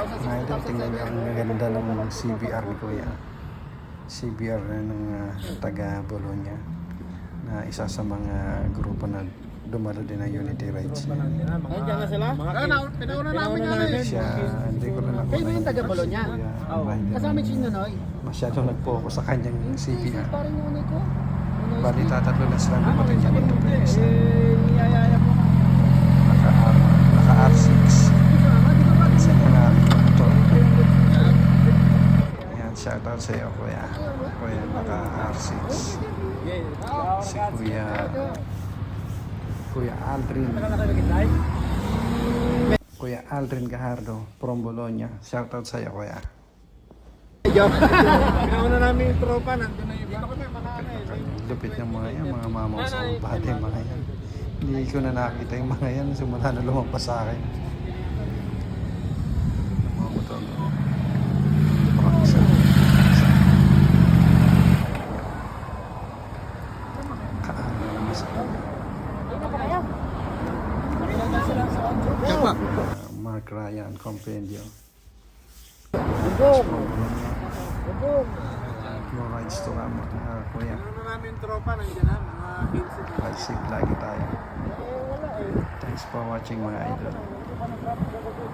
Mga idol, tingnan niyo ang ganda ng CBR ni Kuya. CBR na ng ah, taga Bologna na isa sa mga grupo na dumalo din ng Unity Rides niya. Nandiyan na sila? Pinauna namin nga eh. Siya, hindi ko rin ako Kayo ba yung taga Bologna? Oo. Kasama si Nonoy. Masyadong nag-focus sa kanyang CBR. Bali, tatatlo na sila dumating dyan dito pa yung isa. Eh, niyayaya mo. Naka, naka R6. Sa mga motor. Ayan, shoutout sa iyo, Kuya. Kuya, naka R6. Si Kuya, Kuya Aldrin. Kuya Aldrin Gajardo from Bologna. Shoutout sa iyo, Kuya. Pinauna namin yung tropa, nandun na iba. Lupit ng mga yan, mga mamaw sa bate, mga yan. Hindi ko na nakita yung mga yan simula na lumampas sa akin. Mga motor. Baka isa. Isa. Kaano naman sa Uh, Mark Ryan, Compendio. Bubong. Bubong. More rides to come, uh, kuya. Pinauna namin tropa, nandiyan na. Mga 15. Ride safe lagi tayo. Thanks for watching mga idol.